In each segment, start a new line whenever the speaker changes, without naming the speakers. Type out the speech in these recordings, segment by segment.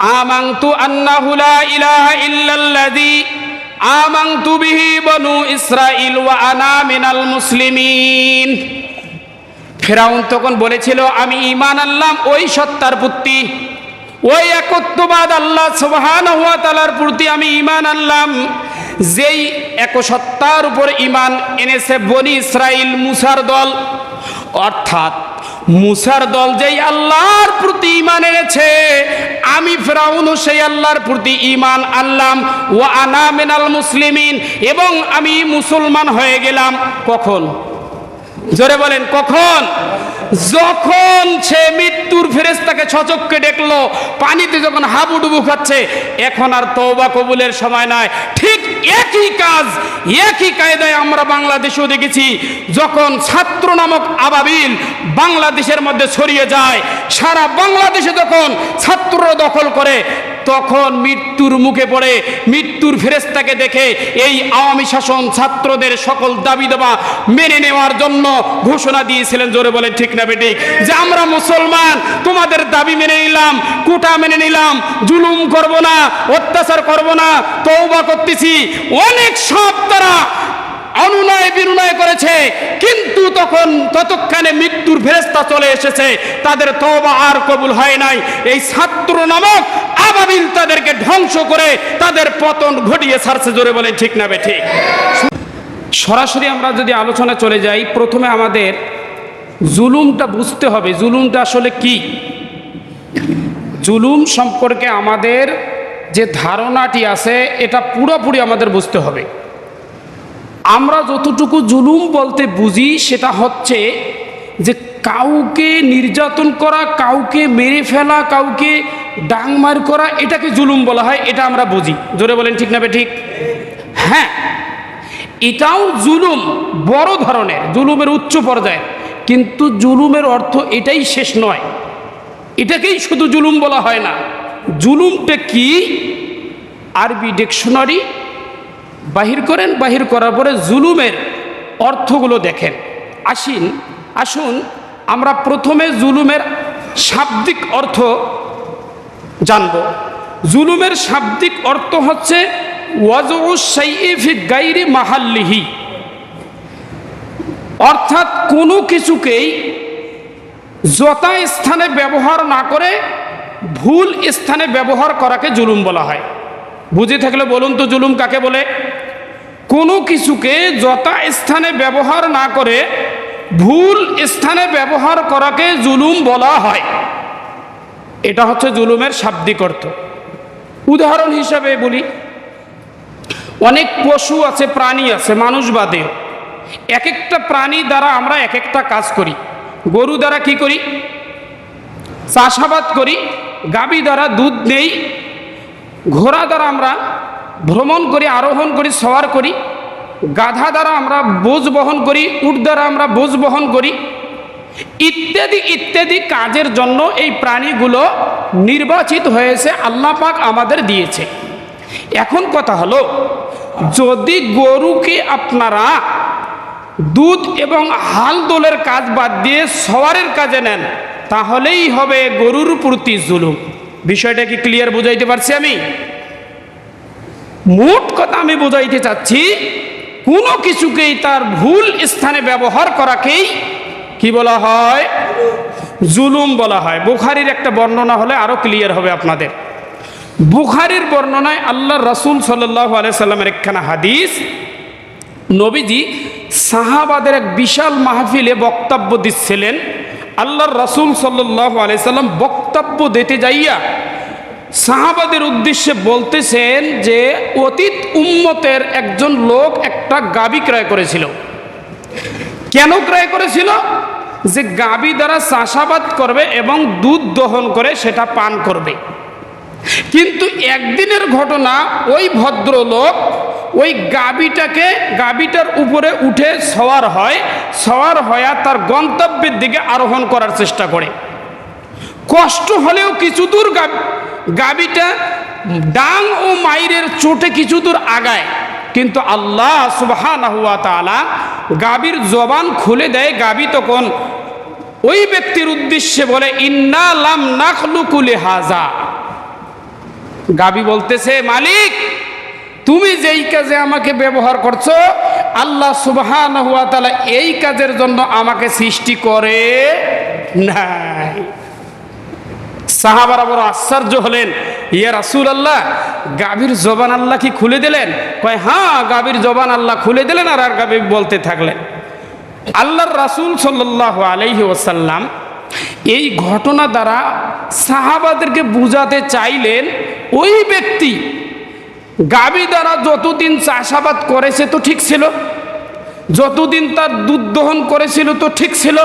আমাংতু আন্নাহু লা ইলাহা ইল্লাল্লাযী আমাংতু বিহি বনু ইসরাইল ওয়া আনা মিনাল মুসলিমিন। ফেরাউন তখন বলেছিল, আমি ঈমান আনলাম ওই সত্তার প্রতি, ওই একত্ববাদ আল্লাহ সুবহানাহু ওয়া তাআলার প্রতি আমি ঈমান আনলাম। যেই একসত্তার উপর ঈমান এনেছে বনি ইসরাইল মুসার দল। অর্থাৎ মুসার দল যেই আল্লাহর প্রতি ইমান এনেছে, আমি ফেরাউন সেই আল্লাহর প্রতি ইমান আনলাম। ও আনা মিনাল মুসলিমিন, এবং আমি মুসলমান হয়ে গেলাম। কখন? জোরে বলেন, কখন? যখন সে মৃত্যুর ফেরেস্তাকে ছচককে দেখল, পানিতে যখন হাবুডুবু খাচ্ছে, এখন আর তওবা কবুলের সময় নয় ঠিক একই কাজ, একই কায়দায় আমরা বাংলাদেশেও দেখেছি, যখন ছাত্র নামক আবাবিল বাংলাদেশের মধ্যে ছড়িয়ে যায়, সারা বাংলাদেশে যখন ছাত্ররা দখল করে তখন মৃত্যুর মুখে পড়ে মৃত্যুর ফেরেস্তাকে দেখে এই আওয়ামী শাসন ছাত্রদের সকল দাবি দেওয়া মেনে নেওয়ার জন্য ঘোষণা দিয়েছিলেন, জোরে বলে ঠিক না বেঠিক? যে আমরা মুসলমান, তোমাদের দাবি মেনে নিলাম, কোটা মেনে নিলাম, জুলুম করব না, অত্যাচার করব না তৌবা করতেছি, অনেক সব তারা অনুনয় বিনুনয় করেছে। কিন্তু তখন ততক্ষণে মৃত্যুর ফেরেস্তা চলে এসেছে। তাদের তওবা আর কবুল হয় নাই। এই ছাত্র নামক আবাবিল তাদেরকে ধ্বংস করে তাদের পতন ঘটিয়ে ছাড়ছে জোরে বলে ঠিক না ঠিক? সরাসরি আমরা যদি আলোচনা চলে যাই, প্রথমে আমাদের জুলুমটা বুঝতে হবে। জুলুমটা আসলে কি? জুলুম সম্পর্কে আমাদের যে ধারণাটি আছে, এটা পুরোপুরি আমাদের বুঝতে হবে। আমরা যতটুকু জুলুম বলতে বুঝি, সেটা হচ্ছে যে কাউকে নির্যাতন করা, কাউকে মেরে ফেলা, কাউকে ডাংমার করা, এটাকে জুলুম বলা হয়, এটা আমরা বুঝি। জোরে বলেন ঠিক না ঠিক? হ্যাঁ এটাও জুলুম, বড় ধরনের, জুলুমের উচ্চ পর্যায়ে কিন্তু জুলুমের অর্থ এটাই শেষ নয়। এটাকেই শুধু জুলুম বলা হয় না। জুলুমটা কি? আরবি ডিকশনারি বাহির করেন, বাহির করার পরে জুলুমের অর্থগুলো দেখেন। আসিন, আসুন, আমরা প্রথমে জুলুমের শাব্দিক অর্থ জানব। জুলুমের শাব্দিক অর্থ হচ্ছে গাইরি মাহাল্লিহি। অর্থাৎ কোনো কিছুকেই যথা স্থানে ব্যবহার না করে ভুল স্থানে ব্যবহার করাকে জুলুম বলা হয়। বুঝে থাকলে বলুন তো জুলুম কাকে বলে? কোনো কিছুকে যথা স্থানে ব্যবহার না করে ভুল স্থানে ব্যবহার করাকে জুলুম বলা হয়। এটা হচ্ছে জুলুমের শাব্দিক অর্থ। উদাহরণ হিসাবে বলি, অনেক পশু আছে, প্রাণী আছে, মানুষ বাদেও। এক একটা প্রাণী দ্বারা আমরা এক একটা কাজ করি। গরু দ্বারা কি করি? চাষাবাদ করি, গাবি দ্বারা দুধ নেই ঘোড়া দ্বারা আমরা ভ্রমণ করি, আরোহণ করি, সওয়ার করি, গাধা দ্বারা আমরা বোঝ বহন করি, উট দ্বারা আমরা বোঝ বহন করি, ইত্যাদি ইত্যাদি কাজের জন্য এই প্রাণীগুলো নির্বাচিত হয়েছে, আল্লাহ পাক আমাদের দিয়েছে। এখন কথা হলো, যদি গরুকে আপনারা দুধ এবং হাল দোলের কাজ বাদ দিয়ে সওয়ারের কাজে নেন, তাহলেই হবে গরুর প্রতি জুলুম। বিষয়টা কি ক্লিয়ার বুঝাইতে পারছি আমি? মোট কথা আমি বোঝাইতে চাচ্ছি, কোনো কিছুকেই তার ভুল স্থানে ব্যবহার করাকেই কি বলা হয়? জুলুম বলা হয়। বুখারির একটা বর্ণনা হলে আরও ক্লিয়ার হবে আপনাদের। বুখারির বর্ণনায় আল্লাহ রসুল সাল্লাহ আলাইসাল্লামের একখানা হাদিস, নবীজি সাহাবাদের এক বিশাল মাহফিলে বক্তব্য দিচ্ছিলেন। আল্লাহর রসুল সাল্লাহ আলাইসাল্লাম বক্তব্য দিতে যাইয়া সাহাবাদের উদ্দেশ্যে বলতেছেন যে অতীত উম্মতের একজন লোক একটা গাবি ক্রয় করেছিল। কেন ক্রয় করেছিল? যে গাবি দ্বারা চাষাবাদ করবে এবং দুধ দহন করে সেটা পান করবে। কিন্তু একদিনের ঘটনা ওই ভদ্রলোক ওই গাবিটাকে, গাবিটার উপরে উঠে সওয়ার হয়, সওয়ার হয়ে তার গন্তব্যের দিকে আরোহণ করার চেষ্টা করে। কষ্ট হলেও কিছু দূর গাবিটা ডাং ও মাইরের চোটে কিছু দূর আগায়। কিন্তু আল্লাহ সুবহান গাবির জবান খুলে দেয়, গাবি তখন ওই ব্যক্তির উদ্দেশ্যে বলে, ইন্না লাম নাখলুকুলে হাজা গাবি বলতেছে, মালিক, তুমি যেই কাজে আমাকে ব্যবহার করছ, আল্লাহ সুবহান এই কাজের জন্য আমাকে সৃষ্টি করে নাই। সাহাবারা বড় আশ্চর্য হলেন, ইয়া রাসূল আল্লাহ গাভীর জবান আল্লাহ কি খুলে দিলেন? কয় হ্যাঁ গাভীর জবান আল্লাহ খুলে দিলেন আর আর গাভী বলতে থাকলেন। আল্লাহর রাসূল সাল্লাল্লাহু আলাইহি ওয়াসাল্লাম এই ঘটনা দ্বারা সাহাবাদেরকে বুঝাতে চাইলেন, ওই ব্যক্তি গাভী দ্বারা যতদিন চাষাবাদ করেছে তো ঠিক ছিল, যতদিন তার দুধ দহন করেছিল তো ঠিক ছিল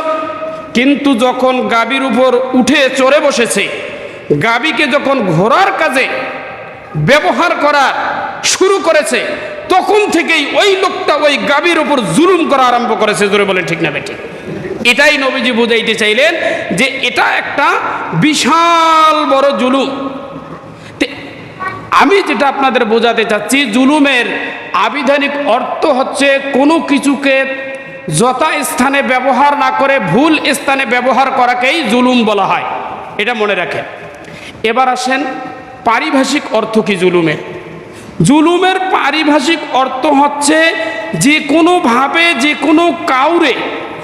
কিন্তু যখন গাবির উপর উঠে চড়ে বসেছে গাবিকে যখন ঘোড়ার কাজে ব্যবহার করা শুরু করেছে, তখন থেকেই ওই লোকটা ওই গাবির উপর জুলুম করা আরম্ভ করেছে, জোরে বলে ঠিক না বেটি এটাই নবীজি বুঝাইতে চাইলেন যে এটা একটা বিশাল বড় জুলুম। আমি যেটা আপনাদের বোঝাতে চাচ্ছি, জুলুমের আবিধানিক অর্থ হচ্ছে কোনো কিছুকে যথা স্থানে ব্যবহার না করে ভুল স্থানে ব্যবহার করাকেই জুলুম বলা হয়। এটা মনে রাখেন। এবার আসেন পারিভাষিক অর্থ কি জুলুমের জুলুমের পারিভাষিক অর্থ হচ্ছে যে কোনোভাবে যে কোনো কাউরে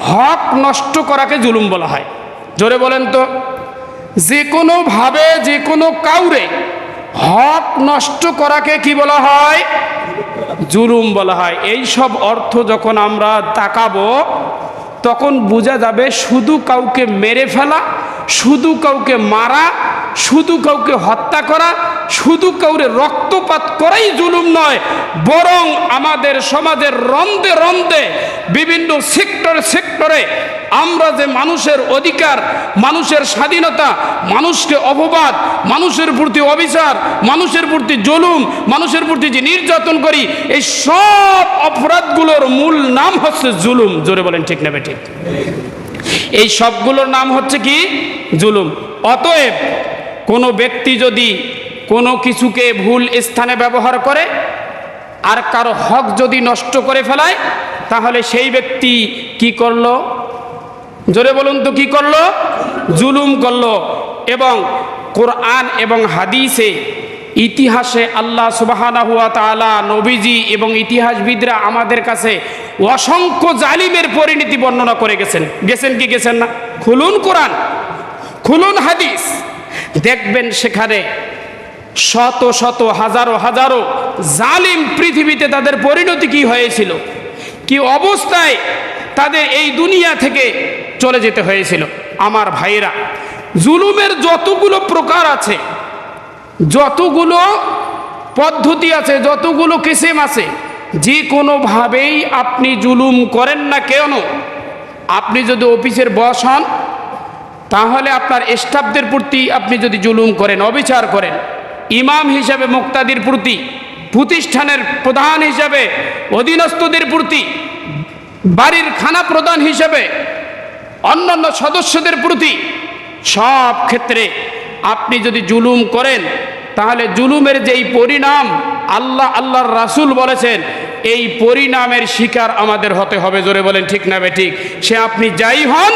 হক নষ্ট করাকে জুলুম বলা হয়। জোরে বলেন তো। যে কোনোভাবে যে কোনো কাউরে হক নষ্ট করাকে কি বলা হয়? জুলুম বলা হয়। এই সব অর্থ যখন আমরা তাকাবো, তখন বোঝা যাবে শুধু কাউকে মেরে ফেলা, শুধু কাউকে মারা শুধু কাউকে হত্যা করা, শুধু কাউরে রক্তপাত করাই জুলুম নয়, বরং আমাদের সমাজের রন্দে রন্দে বিভিন্ন সেক্টর সেক্টরে আমরা যে মানুষের অধিকার, মানুষের স্বাধীনতা, মানুষকে অপবাদ, মানুষের প্রতি অবিচার, মানুষের প্রতি জুলুম, মানুষের প্রতি যে নির্যাতন করি, এই সব অপরাধগুলোর মূল নাম হচ্ছে জুলুম। জোরে বলেন ঠিক নেবে ঠিক? এই সবগুলোর নাম হচ্ছে কি? জুলুম। অতএব কোনো ব্যক্তি যদি কোনো কিছুকে ভুল স্থানে ব্যবহার করে আর কারও হক যদি নষ্ট করে ফেলায়, তাহলে সেই ব্যক্তি কি করল? জোরে বলুন তো, কি করল? জুলুম করল এবং কোরআন এবং হাদিসে ইতিহাসে আল্লাহ সুবাহানা হুয়া তালা নবীজি এবং ইতিহাসবিদরা আমাদের কাছে অসংখ্য জালিমের পরিণতি বর্ণনা করে গেছেন। গেছেন কি গেছেন না? খুলুন কোরআন, খুলুন হাদিস। দেখবেন সেখানে শত শত, হাজারো হাজারো জালিম পৃথিবীতে তাদের পরিণতি কি হয়েছিল? কি অবস্থায় তাদের এই দুনিয়া থেকে চলে যেতে হয়েছিল? আমার ভাইরা জুলুমের যতগুলো প্রকার আছে, যতগুলো পদ্ধতি আছে, যতগুলো কিসেম আছে, যে কোনোভাবেই আপনি জুলুম করেন না কেন? আপনি যদি অফিসের বস হন তাহলে আপনার স্টাফদের প্রতি আপনি যদি জুলুম করেন, অবিচার করেন, ইমাম হিসাবে মুক্তাদির প্রতি, প্রতিষ্ঠানের প্রধান হিসাবে, অধীনস্থদের প্রতি, বাড়ির খানা প্রধান হিসাবে, অন্যান্য সদস্যদের প্রতি, সব ক্ষেত্রে আপনি যদি জুলুম করেন, তাহলে জুলুমের যেই পরিণাম আল্লাহ, আল্লাহর রাসূল বলেছেন, এই পরিণামের শিকার আমাদের হতে হবে। জোরে বলেন, ঠিক না বে ঠিক? সে আপনি যাই হন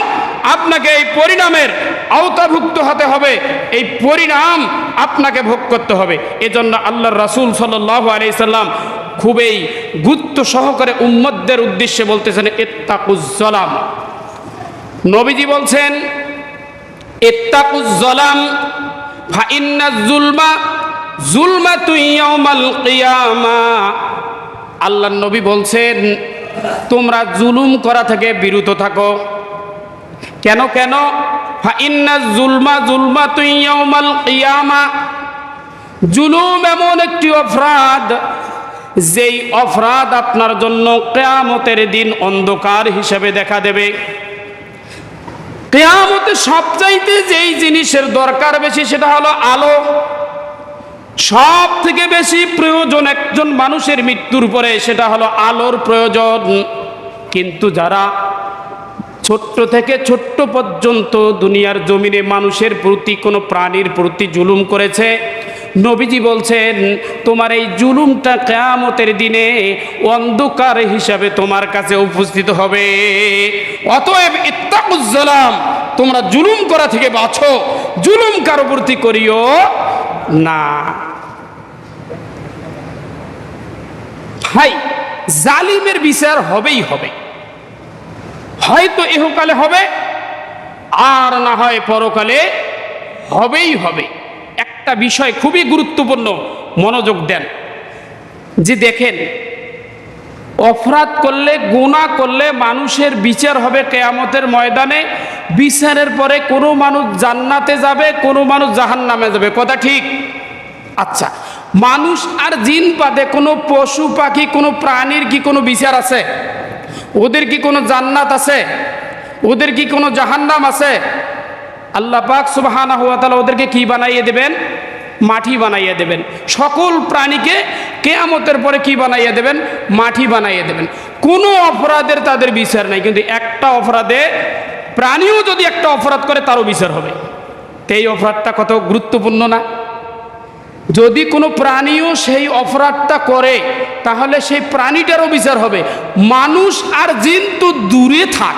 আপনাকে এই পরিণামের আওতাভুক্ত হতে হবে। এই পরিণাম আপনাকে ভোগ করতে হবে। এজন্য আল্লাহর রাসূল সাল্লাল্লাহু আলাইহি সাল্লাম খুবই গুরুত্ব সহকারে উম্মতদের উদ্দেশ্যে বলতেছেন, ইত্তাকুজ্জলাম। নবীজি বলছেন, ইত্তাকুজ্জলাম ফাইন্না জুলমা জুলমা তুই ইয়াউমাল কিয়ামা। আল্লাহ নবী বলছেন, তোমরা জুলুম করা থেকে বিরত থাকো। কেন কেন? জুলমা জুলমা জুলুম এমন একটি অপরাধ, যেই অপরাধ আপনার জন্য কেয়ামতের দিন অন্ধকার হিসেবে দেখা দেবে। কেয়ামতে সবচাইতে যেই জিনিসের দরকার বেশি সেটা হলো আলো। সব থেকে বেশি প্রয়োজন একজন মানুষের মৃত্যুর পরে সেটা হলো আলোর প্রয়োজন। কিন্তু যারা ছোট্ট থেকে ছোট্ট পর্যন্ত দুনিয়ার জমিনে মানুষের প্রতি, কোনো প্রাণীর প্রতি জুলুম করেছে? নবীজি বলছেন, তোমার এই জুলুমটা কেয়ামতের দিনে অন্ধকার হিসাবে তোমার কাছে উপস্থিত হবে। অতএব ইত্তাকুজ্জালাম তোমরা জুলুম করা থেকে বাঁচো। জুলুম কারোপ্রতি করিও না। ভাই, জালিমের বিচার হবেই হবে। হয়তো এহকালে হবে, আর না হয় পরকালে হবেই হবে। একটা বিষয় খুবই গুরুত্বপূর্ণ মনোযোগ দেন। যে দেখেন, অপরাধ করলে গুণা করলে মানুষের বিচার হবে কেয়ামতের ময়দানে। বিচারের পরে কোনো মানুষ জান্নাতে যাবে, কোনো মানুষ জাহান্নামে যাবে। কথা ঠিক? আচ্ছা মানুষ আর জিন বাদে কোনো পশু পাখি, কোনো প্রাণীর কি কোনো বিচার আছে? ওদের কি কোনো জান্নাত আছে? ওদের কি কোনো জাহান্নাম আছে? আল্লাহ পাক সুবাহানা হুয়া তালা ওদেরকে কি বানাইয়ে দেবেন? মাটি বানাইয়ে দেবেন। সকল প্রাণীকে কেয়ামতের পরে কি বানাইয়ে দেবেন? মাটি বানাইয়ে দেবেন। কোনো অপরাধের তাদের বিচার নাই, কিন্তু একটা অপরাধে প্রাণীও যদি একটা অপরাধ করে, তারও বিচার হবে। এই অপরাধটা কত গুরুত্বপূর্ণ না? যদি কোনো প্রাণীও সেই অপরাধটা করে, তাহলে সেই প্রাণীটারও বিচার হবে। মানুষ আর জিন তো দূরে থাক।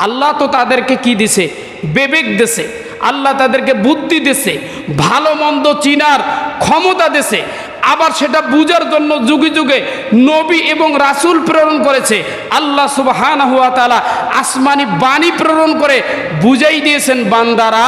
আল্লাহ তো তাদেরকে কি দিছে? বিবেক দিছে। আল্লাহ তাদেরকে বুদ্ধি দিছে। ভালো মন্দ চিনার ক্ষমতা দিছে। আবার সেটা বুঝার জন্য যুগে যুগে নবী এবং রাসূল প্রেরণ করেছে। আল্লাহ সুবহান হুয়া তালা আসমানি বাণী প্রেরণ করে বুঝাই দিয়েছেন, বান্দারা,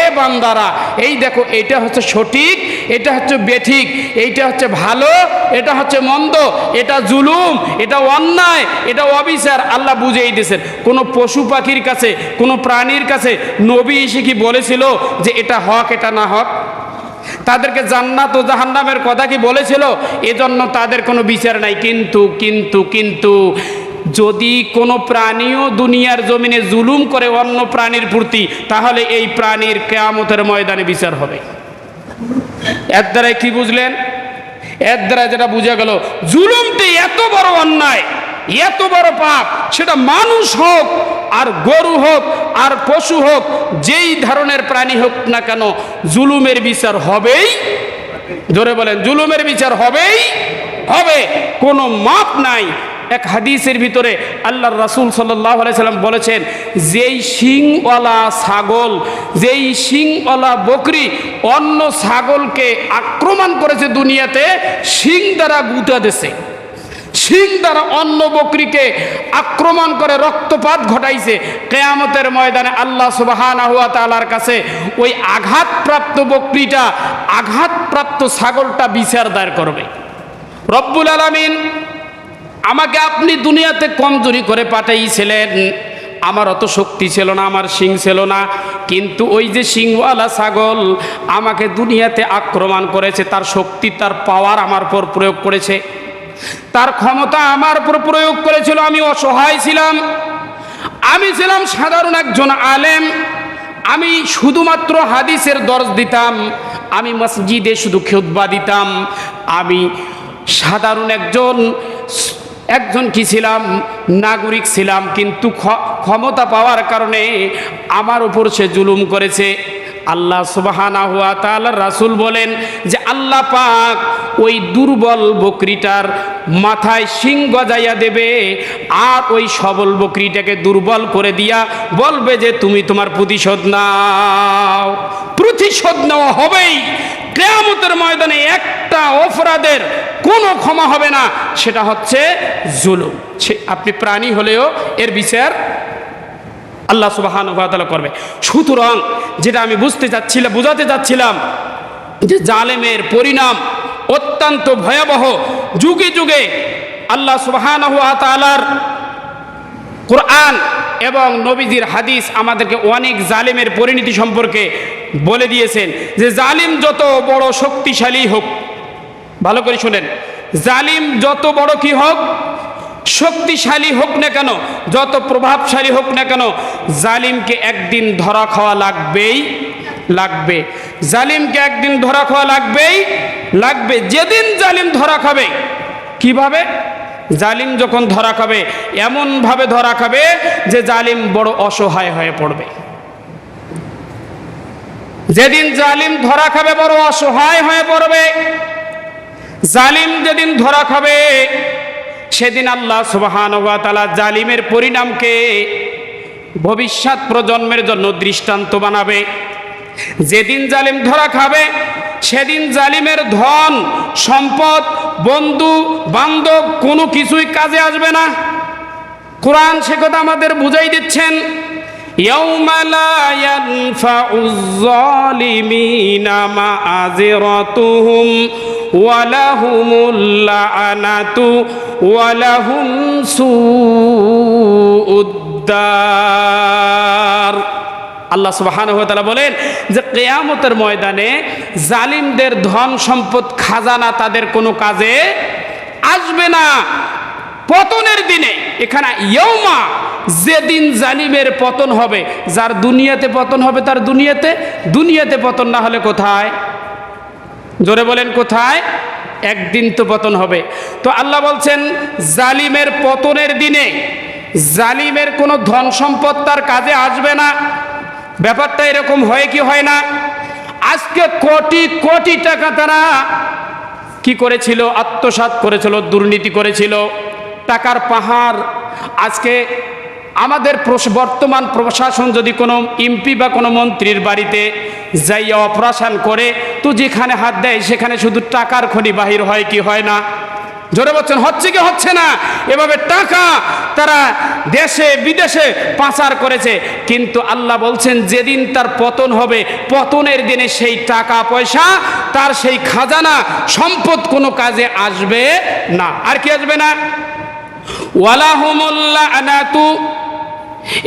এ বান্দারা, এই দেখো, এটা হচ্ছে সঠিক, এটা হচ্ছে বেঠিক, এইটা হচ্ছে ভালো, এটা হচ্ছে মন্দ, এটা জুলুম, এটা অন্যায়, এটা অবিচার, আল্লাহ বুঝেই দিয়েছেন। কোনো পশু পাখির কাছে, কোনো প্রাণীর কাছে নবী এসে কি বলেছিল যে এটা হক, এটা না হক? তাদেরকে জান্নাত ও জাহান্নামের কথা কি বলেছিল? এজন্য তাদের কোনো বিচার নাই। কিন্তু কিন্তু কিন্তু যদি কোনো প্রাণীও দুনিয়ার জমিনে জুলুম করে অন্য প্রাণীর প্রতি, তাহলে এই প্রাণীর কেয়ামতের ময়দানে বিচার হবে। এর দ্বারাই কি বুঝলেন? এর দ্বারা যেটা বুঝা গেল, জুলুমটি এত বড় অন্যায়, এত বড় পাপ, সেটা মানুষ হোক আর গরু হোক আর পশু হোক, যেই ধরনের প্রাণী হোক না কেন, জুলুমের বিচার হবেই। জোরে বলেন, জুলুমের বিচার হবেই, হবে। কোনো মাপ নাই। এক হাদিসের ভিতরে আল্লাহ রাসুল সাল্লাম বলেছেন, যেই শিংওয়ালা ছাগল, যেই শিংওয়ালা বকরি অন্য ছাগলকে আক্রমণ করেছে দুনিয়াতে, শিং দ্বারা গুতা দেশে সিং দ্বারা অন্য বকরিকে আক্রমণ করে রক্তপাত ঘটাইছে। কেয়ামতের ময়দানে আল্লাহ তালার কাছে ওই আঘাতপ্রাপ্ত বকরিটা, আঘাতপ্রাপ্ত ছাগলটা বিচার দায়ের করবে। রব্বুল আলমিন, আমাকে আপনি দুনিয়াতে কমজোরি করে পাঠাইছিলেন। আমার অত শক্তি ছিল না, আমার শিং ছিল না। কিন্তু ওই যে শিংওয়ালা ছাগল আমাকে দুনিয়াতে আক্রমণ করেছে, তার শক্তি, তার পাওয়ার আমার উপর প্রয়োগ করেছে। তার ক্ষমতা আমার উপর প্রয়োগ করেছিল, আমি অসহায় ছিলাম। আমি ছিলাম সাধারণ একজন আলেম। আমি শুধুমাত্র হাদিসের দর্জ দিতাম, আমি মসজিদে শুধু খেউদ্বা দিতাম। আমি সাধারণ একজন একজন কি ছিলাম? নাগরিক ছিলাম, কিন্তু ক্ষ- ক্ষমতা পাওয়ার কারণে আমার উপর সে জুলুম করেছে। আল্লাহ সুবাহানা হুয়া তাআলা রাসূল বলেন যে আল্লাহ পাক ওই দুর্বল বকরিটার মাথায় শিং গজাইয়া দেবে আর ওই সবল বকরিটাকে দুর্বল করে দিয়া বলবে যে তুমি তোমার প্রতিশোধ নাও। প্রতিশোধ নেওয়া হবেই। কেয়ামতের ময়দানে একটা অপরাধের কোনো ক্ষমা হবে না, সেটা হচ্ছে জুলুম। সে- আপনি প্রাণী হলেও এর বিচার আল্লাহ সুবাহান করবে। সুতরাং যেটা আমি বুঝতে চাচ্ছিলাম, বোঝাতে চাচ্ছিলাম যে জালেমের পরিণাম অত্যন্ত ভয়াবহ। যুগে যুগে আল্লাহ সুবাহান তালার কোরআন এবং নবীজির হাদিস আমাদেরকে অনেক জালিমের পরিণতি সম্পর্কে বলে দিয়েছেন যে জালিম যত বড় শক্তিশালী হোক, ভালো করে শুনেন, জালিম যত বড় কি হোক শক্তিশালী হোক না কেন, যত প্রভাবশালী হোক না কেন, জালিমকে একদিন ধরা খাওয়া লাগবেই, লাগবে। জালিমকে একদিন ধরা খাওয়া লাগবেই, লাগবে। যেদিন জালিম ধরা খাবে, কীভাবে? জালিম যখন ধরা খাবে, এমনভাবে ধরা খাবে যে জালিম বড় অসহায় হয়ে পড়বে। যেদিন জালিম ধরা খাবে, বড় অসহায় হয়ে পড়বে। জালিম যেদিন ধরা খাবে সেদিন আল্লাহ সুবাহান তালা জালিমের পরিণামকে ভবিষ্যৎ প্রজন্মের জন্য দৃষ্টান্ত বানাবে। যেদিন জালিম ধরা খাবে, সেদিন জালিমের ধন, সম্পদ, বন্ধু, বান্ধব কোনো কিছুই কাজে আসবে না। কোরআন সে কথা আমাদের বুঝাই দিচ্ছেন। يوم لا ينفع الظالمين معذرتهم ولهم اللعنة ولهم سوء الدار আল্লাহ সুবহানাহু ওয়া তাআলা বলেন যে কেয়ামতের ময়দানে জালিমদের ধন সম্পদ খাজানা তাদের কোনো কাজে আসবে না পতনের দিনে এখানে ইয়ৌমা যেদিন জালিমের পতন হবে, যার দুনিয়াতে পতন হবে তার দুনিয়াতে দুনিয়াতে পতন না হলে কোথায়? জোরে বলেন কোথায়? একদিন তো পতন হবে। তো আল্লাহ বলছেন, জালিমের পতনের দিনে জালিমের কোনো ধন সম্পদ তার কাজে আসবে না। ব্যাপারটা এরকম হয় কি হয় না? আজকে কোটি কোটি টাকা তারা কি করেছিল? আত্মসাৎ করেছিল, দুর্নীতি করেছিল। টাকার পাহাড় আজকে আমাদের বর্তমান প্রশাসন যদি কোনো এমপি বা কোনো মন্ত্রীর বাড়িতে যাইয়া অপারেশন করে, তো যেখানে হাত দেয় সেখানে শুধু টাকার খনি বাহির হয় কি হয় না? জোরে বলছেন, হচ্ছে কি হচ্ছে না? এভাবে টাকা তারা দেশে, বিদেশে পাচার করেছে। কিন্তু আল্লাহ বলছেন, যেদিন তার পতন হবে, পতনের দিনে সেই টাকা পয়সা, তার সেই খাজানা, সম্পদ কোনো কাজে আসবে না। আর কি আসবে না? ওয়ালাহুমুল্লাহ আনাতু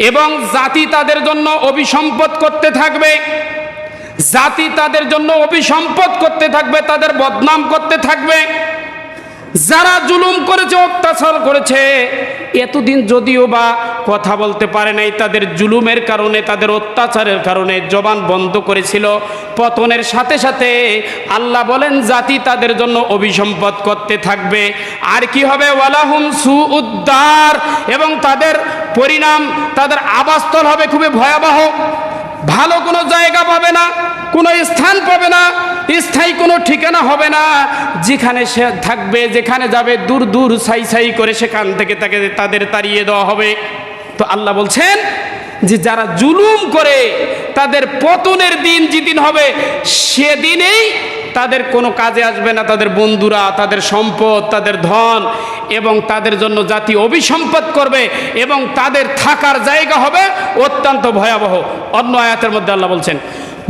এবং জাতি তাদের জন্য অভিসম্পদ করতে থাকবে। জাতি তাদের জন্য অভিসম্পদ করতে থাকবে, তাদের বদনাম করতে থাকবে। যারা জুলুম করেছে, অত্যাচার করেছে, এতদিন যদিও বা কথা বলতে পারে নাই, তাদের জুলুমের কারণে, তাদের অত্যাচারের কারণে জবান বন্ধ করেছিল। পতনের সাথে সাথে আল্লাহ বলেন, জাতি তাদের জন্য অভিসম্পদ করতে থাকবে। আর কি হবে? ওয়ালাহুম সু উদ্দার এবং তাদের পরিণাম, তাদের আবাসস্থল হবে খুবই ভয়াবহ। ভালো কোনো জায়গা পাবে না, কোনো স্থান পাবে না, স্থায়ী কোনো ঠিকানা হবে না। যেখানে সে থাকবে, যেখানে যাবে, দূর দূর সাই সাই করে সেখান থেকে তাকে তাদের তাড়িয়ে দেওয়া হবে। তো আল্লাহ বলছেন যে যারা জুলুম করে তাদের পতনের দিন যেদিন হবে, সেদিনেই তাদের কোনো কাজে আসবে না। তাদের বন্ধুরা, তাদের সম্পদ, তাদের ধন এবং তাদের জন্য জাতি অভিসম্পদ করবে এবং তাদের থাকার জায়গা হবে অত্যন্ত ভয়াবহ। অন্য আয়াতের মধ্যে আল্লাহ বলছেন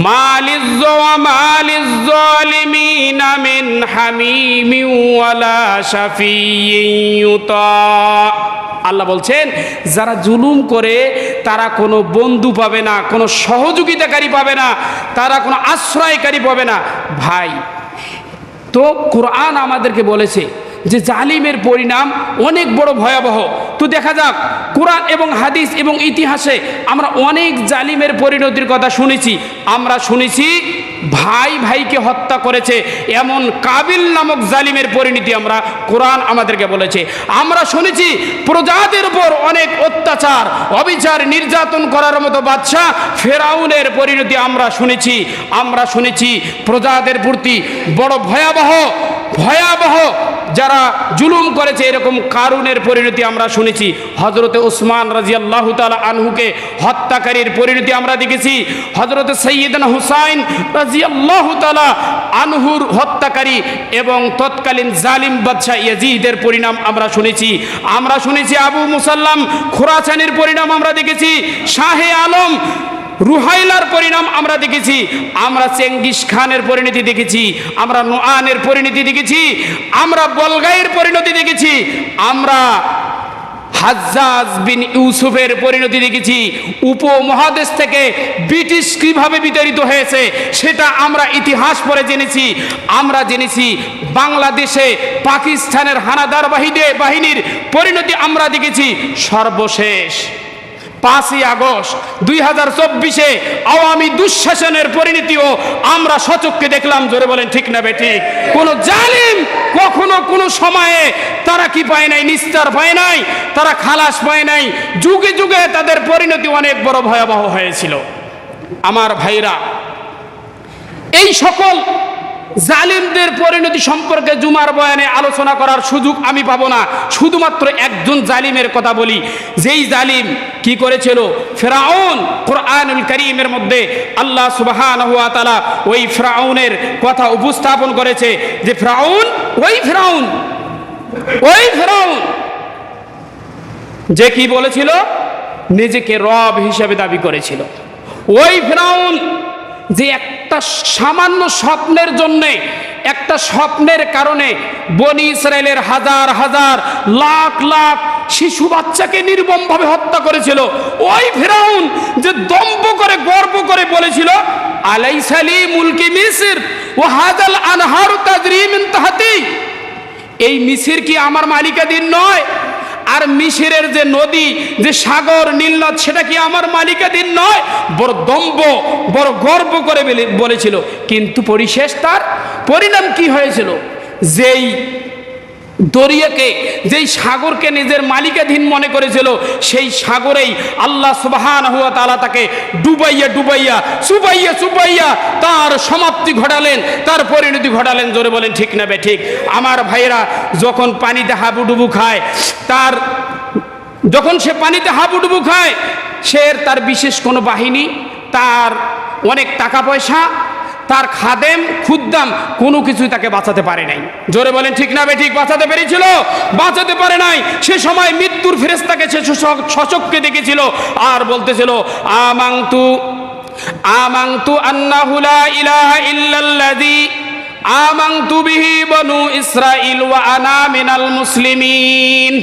মালিজ মালিজ মিন হামিমি ওয়ালা শাফিয়্যুতা আল্লাহ বলছেন, যারা জুলুম করে, তারা কোনো বন্ধু পাবে না, কোনো সহযোগিতাকারী পাবে না, তারা কোনো আশ্রয়কারী পাবে না। ভাই, তো কোরআন আমাদেরকে বলেছে যে জালিমের পরিণাম অনেক বড় ভয়াবহ। তো দেখা যাক, কোরআন এবং হাদিস এবং ইতিহাসে আমরা অনেক জালিমের পরিণতির কথা শুনেছি। আমরা শুনেছি, ভাই ভাইকে হত্যা করেছে। এমন কাবিল নামক জালিমের পরিণতি আমরা কোরআন আমাদেরকে বলেছে। আমরা শুনেছি, প্রজাদের উপর অনেক অত্যাচার, অবিচার, নির্যাতন করার মতো বাচ্চা ফেরাউনের পরিণতি আমরা শুনেছি। আমরা শুনেছি, প্রজাদের প্রতি বড় ভয়াবহ ভয়াবহ যারা জুলুম করেছে, এরকম কারুনের পরিণতি আমরা শুনেছি। হজরতে ওসমান রাজি আল্লাহ তালা আনহুকে হত্যাকারীর পরিণতি আমরা দেখেছি। হজরতে সৈয়দনা হুসাইন রাজি আল্লাহ তালা আনহুর হত্যাকারী এবং তৎকালীন জালিম বাদশাহ ইয়াজিদের পরিণাম আমরা শুনেছি। আমরা শুনেছি আবু মুসাল্লাম খোরাচানির পরিণাম আমরা দেখেছি। শাহে আলম রুহাইলার পরিণাম আমরা দেখেছি, আমরা চেঙ্গিস খানের পরিণতি দেখেছি, আমরা নোয়ানের পরিণতি দেখেছি, আমরা বলগাইয়ের পরিণতি দেখেছি, আমরা হাজ্জাজ বিন ইউসুফের পরিণতি দেখেছি, উপমহাদেশ থেকে ব্রিটিশ কীভাবে বিতাড়িত হয়েছে, সেটা আমরা ইতিহাস পড়ে জেনেছি, আমরা জেনেছি বাংলাদেশে পাকিস্তানের হানাদার বাহিনী বাহিনীর পরিণতি আমরা দেখেছি, সর্বশেষ। পাঁচই আগস্ট দুই হাজার চব্বিশে আওয়ামী দুঃশাসনের পরিণতিও আমরা সচককে দেখলাম, জোরে বলেন, ঠিক না বেঠিক কোন জালিম কখনো কোনো সময়ে তারা কি পায় নাই? নিস্তার পায় নাই, তারা খালাস পায় নাই। যুগে যুগে তাদের পরিণতি অনেক বড় ভয়াবহ হয়েছিল। আমার ভাইরা, এই সকল জালিমদের পরিণতি সম্পর্কে জুমার বয়ানে আলোচনা করার সুযোগ আমি পাবো না। শুধুমাত্র একজন জালিমের কথা বলি। যেই জালিম কি করেছিল? ফেরাউন কোরআনুল করিমের মধ্যে আল্লাহ সুবাহান হুয়া তালা ওই ফ্রাউনের কথা উপস্থাপন করেছে যে ফ্রাউন, ওই ফ্রাউন, ওই ফেরাউন। যে কি বলেছিল? নিজেকে রব হিসেবে দাবি করেছিল। ওই ফেরাউন যে একটা সামান্য স্বপ্নের জন্যে, একটা স্বপ্নের কারণে বনি ইসরায়েলের হাজার হাজার লাখ লাখ শিশু বাচ্চাকে নির্মমভাবে হত্যা করেছিল। ওই ফেরাউন যে দম্ভ করে, গর্ব করে বলেছিল আলাইসালি মুলকি মিসির ও হাজাল আনহারু তাজরিমিন তাহাতি। এই মিসির কি আমার মালিকাধীন নয়? আর মিশিরের যে নদী, যে সাগর নীলনদ সেটা কি আমার মালিকাধীন নয়? বড় দম্ব বড় গর্ব করে বলে- বলেছিল। কিন্তু পরিশেষ তার পরিণাম কি হয়েছিল? যেই দরিয়াকে, যেই সাগরকে নিজের মালিকাধীন মনে করেছিল, সেই সাগরেই আল্লাহ সুবাহান হুয়া তালা তাকে ডুবাইয়া ডুবাইয়া চুবাইয়া চুবাইয়া তার সমাপ্তি ঘটালেন, তার পরিণতি ঘটালেন। জোরে বলেন, ঠিক না বে, ঠিক। আমার ভাইয়েরা, যখন পানিতে হাবুডুবু খায়, তার যখন সে পানিতে হাবুডুবু খায়, সে তার বিশেষ কোনো বাহিনী, তার অনেক টাকা পয়সা তার খাদেম, খুদ্দাম কোনো কিছুই তাকে বাঁচাতে পারে নাই। জোরে বলেন, ঠিক না ঠিক, বাঁচাতে পেরেছিল? বাঁচাতে পারে নাই। সে সময় মৃত্যুর ফেরেস্তাকে সে সশককে দেখেছিল আর বলতেছিল আমাংতু আমাংতু আন্নাহু লা ইলাহা ইল্লাল্লাযী আমাংতু বিহি বনু ইসরাইল ওয়া আনা মিনাল মুসলিমিন।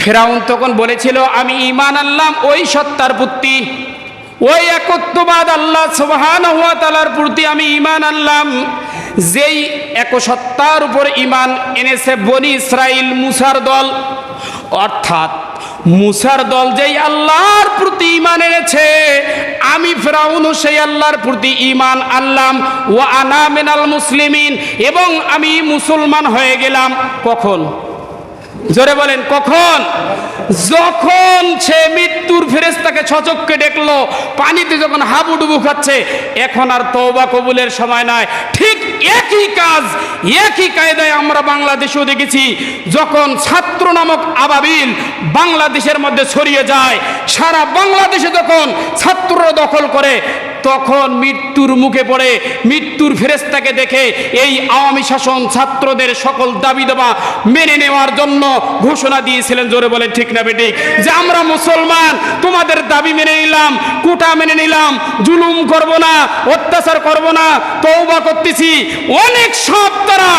ফেরাউন তখন বলেছিল, আমি ইমান আনলাম, ওই সত্তার পুত্রি। ওই একত্ববাদ আল্লাহ সুবহান হুয়া তালার প্রতি আমি ইমান আনলাম। যেই একসত্তার উপর ইমান এনেছে বনি ইসরাইল মুসার দল। অর্থাৎ মুসার দল যেই আল্লাহর প্রতি ইমান এনেছে, আমি ফেরাউনও সেই আল্লাহর প্রতি ইমান আনলাম। ও আনা মিনাল মুসলিমিন, এবং আমি মুসলমান হয়ে গেলাম। কখন? জোরে বলেন, কখন? যখন সে মৃত্যুর ফেরেস্তাকে ছচককে দেখল, পানিতে যখন হাবুডুবু খাচ্ছে, এখন আর তওবা কবুলের সময় নয় ঠিক একই কাজ, একই কায়দায় আমরা বাংলাদেশেও দেখেছি, যখন ছাত্র নামক আবাবিল বাংলাদেশের মধ্যে ছড়িয়ে যায়, সারা বাংলাদেশে যখন ছাত্ররা দখল করে তখন মৃত্যুর মুখে পড়ে মৃত্যুর ফেরেস্তাকে দেখে এই আওয়ামী শাসন ছাত্রদের সকল দাবি দেওয়া মেনে নেওয়ার জন্য ঘোষণা দিয়েছিলেন, জোরে বলে ঠিক না বেঠিক? যে আমরা মুসলমান, তোমাদের দাবি মেনে নিলাম, কোটা মেনে নিলাম, জুলুম করব না, অত্যাচার করব না তৌবা করতেছি, অনেক সব তারা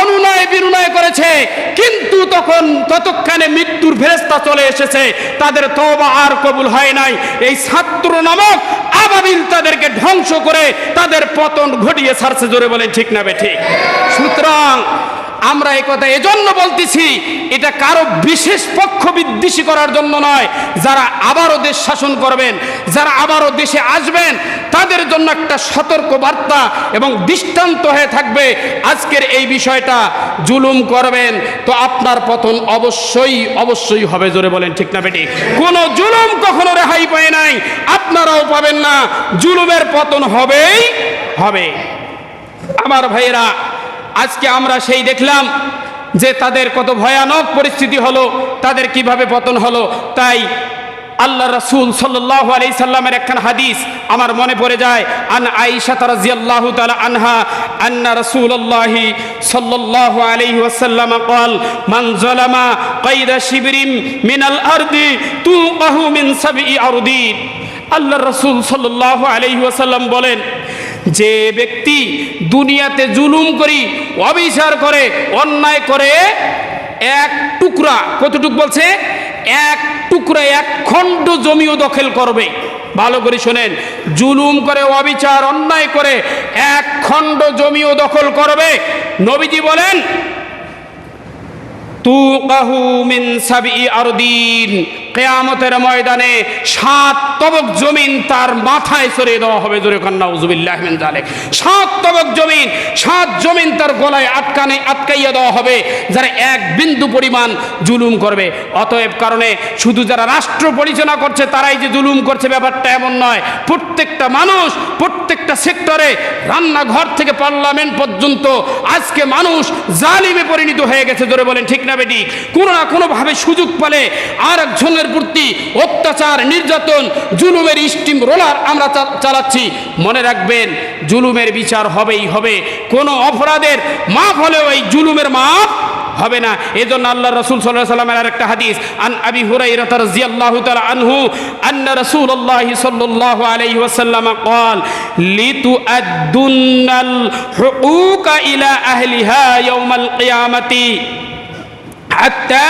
অনুনয় বিনুনয় করেছে। কিন্তু তখন ততক্ষণে মৃত্যুর ফেরেস্তা চলে এসেছে। তাদের তওবা আর কবুল হয় নাই। এই ছাত্র নামক আবাবিল তাদেরকে ধ্বংস করে তাদের পতন ঘটিয়ে সারছে জোরে বলে ঠিক না বে ঠিক? সুতরাং আমরা এই কথা এজন্য বলতেছি, এটা কারও বিশেষ পক্ষ বিদ্বেষী করার জন্য নয়। যারা আবারও দেশ শাসন করবেন, যারা আবারও দেশে আসবেন, তাদের জন্য একটা সতর্ক বার্তা এবং দৃষ্টান্ত হয়ে থাকবে আজকের এই বিষয়টা। জুলুম করবেন, তো আপনার পতন অবশ্যই অবশ্যই হবে, জোরে বলেন, ঠিক না বেটি? কোনো জুলুম কখনো রেহাই পায় নাই, আপনারাও পাবেন না। জুলুমের পতন হবেই, হবে। আমার ভাইয়েরা আজকে আমরা সেই দেখলাম যে তাদের কত ভয়ানক পরিস্থিতি হলো, তাদের কীভাবে পতন হলো। তাই আল্লাহ রসুল সাল্লাহ আলি সাল্লামের একখান হাদিস আমার মনে পড়ে যায়, আন আইসা তারাজি আল্লাহ তালা আনহা আন্না রসুল আল্লাহি সাল্লাহ আলি ওয়াসাল্লাম কল মান কৈরা শিবরিম মিনাল আরদি তু বাহু মিন সাবি আরদি আল্লাহ রসুল সাল্লাহ আলি ওয়াসাল্লাম বলেন যে ব্যক্তি দুনিয়াতে জুলুম করি, অবিচার করে, অন্যায় করে, এক টুকরা, কতটুক বলছে? এক টুকরা, এক খণ্ড জমিও দখল করবে। ভালো করে শোনেন, জুলুম করে, অবিচার, অন্যায় করে, এক খণ্ড জমিও দখল করবে। নবীজি বলেন, তুকাহু মিন সাবই আরদিন। কেয়ামতের ময়দানে সাত তবক জমিন তার মাথায় সরিয়ে দেওয়া হবে। জোরে কন্যা উজুবিল্লাহ জালেক সাত তবক জমিন, সাত জমিন তার গলায় আটকানে আটকাইয়া দেওয়া হবে, যারা এক বিন্দু পরিমাণ জুলুম করবে। অতএব কারণে শুধু যারা রাষ্ট্র পরিচালনা করছে, তারাই যে জুলুম করছে, ব্যাপারটা এমন নয়। প্রত্যেকটা মানুষ, প্রত্যেকটা সেক্টরে, রান্নাঘর থেকে পার্লামেন্ট পর্যন্ত আজকে মানুষ জালিমে পরিণত হয়ে গেছে। ধরে বলেন, ঠিক না বেটি? কোনো না কোনোভাবে সুযোগ পেলে আর একজনের প্রতি অত্যাচার নির্যাতন জুলুমের স্টিম রোলার আমরা চা- চালাচ্ছি মনে রাখবেন জুলুমের বিচার হবেই হবে কোনো অপরাধের মাফ হলেও এই জুলুমের মাফ হবে না এজন্য আল্লাহ রাসূল সাল্লাল্লাহু আলাইহি সাল্লামের আরেকটা হাদিস আন আবি হুরাইরা রাদিয়াল্লাহু তাআলা আনহু আন্না রাসূলুল্লাহ সাল্লাল্লাহু আলাইহি ওয়াসাল্লাম قال لتؤدن الحقوق الى اهلها يوم القيامه حتى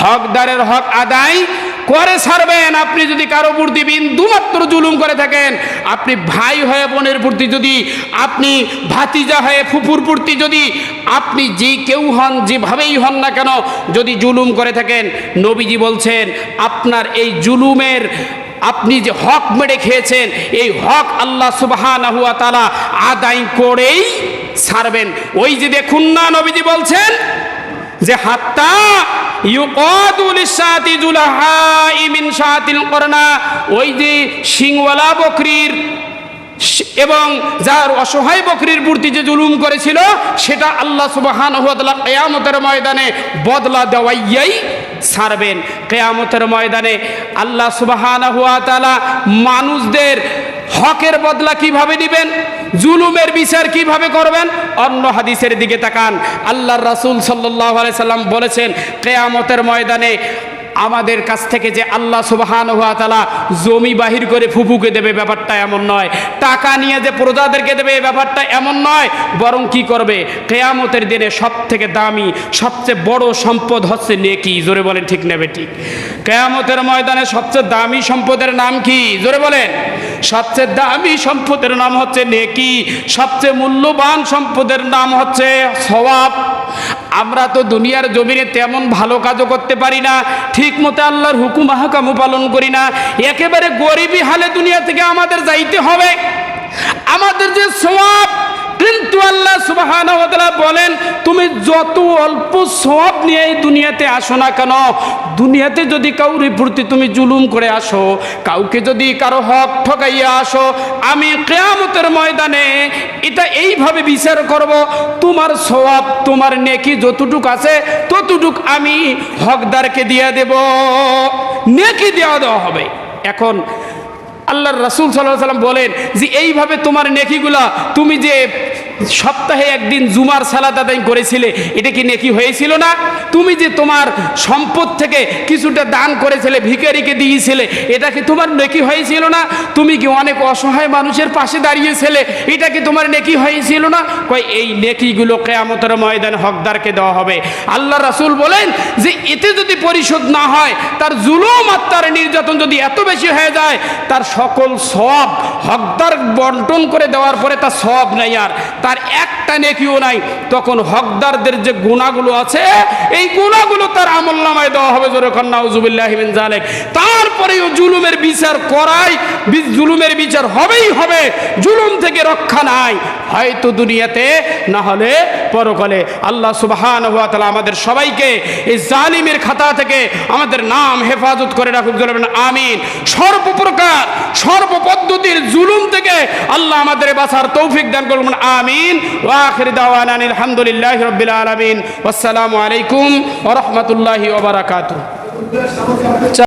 হকদারের হক আদায় করে ছাড়বেন। আপনি যদি কারও প্রতি বিন্দুমাত্র জুলুম করে থাকেন, আপনি ভাই হয়ে, বোনের প্রতি যদি, আপনি ভাতিজা হয়ে ফুপুর প্রতি যদি, আপনি যে কেউ হন, যেভাবেই হন না কেন, যদি জুলুম করে থাকেন, নবীজি বলছেন, আপনার এই জুলুমের আপনি যে হক মেরে খেয়েছেন, এই হক আল্লাহ তাআলা আদায় করেই ছাড়বেন। ওই যে দেখুন না, নবীজি বলছেন, যে হাত্তা ওই যে সিংওয়ালা বকরির এবং যার অসহায় বকরির প্রতি যে জুলুম করেছিল, সেটা আল্লাহ তাআলা কিয়ামতের ময়দানে বদলা দেওয়াইয়াই ছাড়বেন। কেয়ামতের ময়দানে আল্লাহ সুবহানাহু ওয়া তাআলা মানুষদের হকের বদলা কীভাবে দিবেন? জুলুমের বিচার কীভাবে করবেন? অন্য হাদিসের দিকে তাকান। আল্লাহর রাসূল আলাইহি সাল্লাম বলেছেন, কেয়ামতের ময়দানে আমাদের কাছ থেকে যে আল্লাহ সুবহান হওয়া তালা জমি বাহির করে ফুফুকে দেবে, ব্যাপারটা এমন নয়। টাকা নিয়ে যে প্রজাদেরকে দেবে, এই ব্যাপারটা এমন নয়। বরং কি করবে? কেয়ামতের দিনে সব থেকে দামি, সবচেয়ে বড় সম্পদ হচ্ছে নেকি। জোরে বলেন, ঠিক নেবে ঠিক কেয়ামতের ময়দানে সবচেয়ে দামি সম্পদের নাম কি? জোরে বলেন। সবচেয়ে দামি সম্পদের নাম হচ্ছে নেকি। সবচেয়ে মূল্যবান সম্পদের নাম হচ্ছে সওয়াব। আমরা তো দুনিয়ার জমিনে তেমন ভালো কাজও করতে পারি না ঠিক মতো আল্লাহর হুকুম হাকামও পালন করি না। একেবারে গরিবী হালে দুনিয়া থেকে আমাদের যাইতে হবে। আমাদের যে সওয়াব কিন্তু আল্লাহ তাআলা বলেন, তুমি যত অল্প সওয়াব নিয়ে এই দুনিয়াতে আসো না কেন? দুনিয়াতে যদি কাউরি প্রতি তুমি জুলুম করে আসো, কাউকে যদি কারও হক ঠকাইয়া আসো, আমি কেয়ামতের ময়দানে এটা এইভাবে বিচার করব, তোমার সওয়াব তোমার নেকি যতটুক আছে, ততটুক আমি হকদারকে দিয়ে দেব, নেকি দেওয়া দেওয়া হবে। এখন আল্লাহর রাসুল সাল্লাহ সাল্লাম বলেন যে এইভাবে তোমার নেকিগুলা তুমি যে সপ্তাহে একদিন জুমার সালাত আদায় করেছিলে, এটা কি নেকি হয়েছিল না? তুমি যে তোমার সম্পদ থেকে কিছুটা দান করেছিলে, ভিখারিকে দিয়েছিলে, এটা কি তোমার নেকি হয়েছিল না? তুমি কি অনেক অসহায় মানুষের পাশে দাঁড়িয়েছিলে, এটা কি তোমার নেকি হয়েছিল না? কয়, এই নেকিগুলো কেয়ামতের ময়দান হকদারকে দেওয়া হবে। আল্লাহ রাসূল বলেন যে, এতে যদি পরিশোধ না হয়, তার জুলুম আর নির্যাতন যদি এত বেশি হয়ে যায়, তার সকল সব হকদার বন্টন করে দেওয়ার পরে তার সব নেই আর। তার একটা নেকিও নাই। তখন হকদারদের যে গুণাগুলো আছে, এই গুণাগুলো তার আমল নামায় দেওয়া হবে জোরে কন্যাউজুবিল্লাহিমিন জালেক তারপরেও জুলুমের বিচার করাই জুলুমের বিচার হবেই হবে, জুলুম থেকে রক্ষা নাই। হয়তো দুনিয়াতে, না হলে পরকালে। আল্লাহ সুবহান ওয়া তাআলা আমাদের সবাইকে এই জালিমের খাতা থেকে আমাদের নাম হেফাজত করে রাখুক জলবেন আমিন। সর্বপ্রকার, সর্বপদ্ধতির জুলুম থেকে আল্লাহ আমাদের বাঁচার তৌফিক দান করবেন আমিন। ওয়া আখির দাওয়ান আলহামদুলিল্লাহ রবিল আলমিন। আসসালামু আলাইকুম ওয়া রাহমাতুল্লাহি ওয়া বারাকাতুহু।